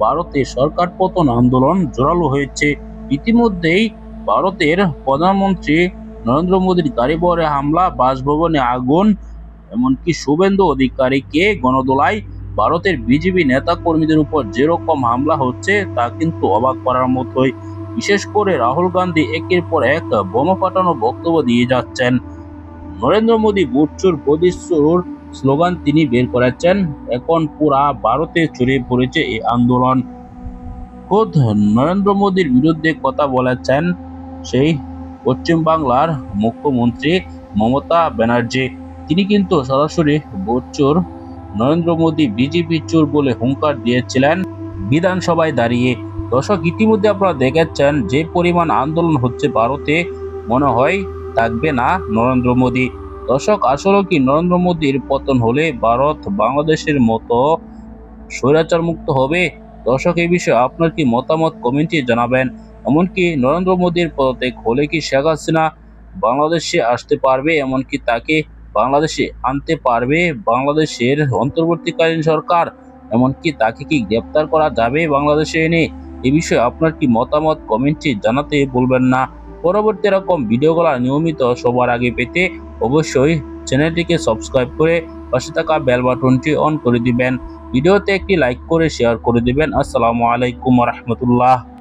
ভারতে সরকার পতন আন্দোলন জোরালো হয়েছে। ইতিমধ্যেই ভারতের প্রধানমন্ত্রী নরেন্দ্র মোদীর গাড়িবহরে হামলা, বাসভবনে আগুন, এমনকি শুভেন্দু অধিকারীকে গণদোলায় ভারতের বিজেপি নেতা কর্মীদের উপর যেরকম হামলা হচ্ছে, তা কিন্তু অবাক করার মতোই। বিশেষ করে রাহুল গান্ধী একের পর এক বোমা ফাটানো বক্তব্য দিয়ে যাচ্ছেন। নরেন্দ্র মোদী বুটচুর বদিসুর স্লোগান তিনি বের করেছেন, এখন পুরা ভারতে ছড়িয়ে পড়েছে এই আন্দোলন। খোদ নরেন্দ্র মোদীর বিরুদ্ধে কথা বলেছেন সেই পশ্চিম বাংলার মুখ্যমন্ত্রী মমতা ব্যানার্জি। তিনি কিন্তু সরাসরি বোচোর নরেন্দ্র মোদী বিজেপি চোর বলে হুঙ্কার দিয়েছিলেন বিধানসভায় দাঁড়িয়ে। দর্শক, ইতিমধ্যে আপনারা দেখেছেন যে পরিমাণ আন্দোলন হচ্ছে ভারতে। মনে হয় থাকবে না নরেন্দ্র মোদী। দর্শক আসলে কি নরেন্দ্র মোদীর পতন হলে ভারত বাংলাদেশের মতো স্বৈরাচার মুক্ত হবে? দর্শক, এই বিষয়ে আপনার কি মতামত কমেন্টে জানাবেন। এমনকি নরেন্দ্র মোদীর পদত্যাগ হলে কি শেখ হাসিনা বাংলাদেশে আসতে পারবে? এমনকি তাকে বাংলাদেশে আনতে পারবে বাংলাদেশের অন্তর্বর্তীকালীন সরকার? এমনকি তাকে কি গ্রেপ্তার করা যাবে বাংলাদেশে এনে? এ বিষয়ে আপনার কি মতামত কমেন্টে জানাতে বলবেন না। পরবর্তী এরকম ভিডিওগুলো নিয়মিত সবার আগে পেতে অবশ্যই চ্যানেলটিকে সাবস্ক্রাইব করে পাশে থাকা বেল বাটনটি অন করে দিবেন। ভিডিওতে একটি লাইক করে শেয়ার করে দিবেন। আসসালামু আলাইকুম রহমতুল্লাহ।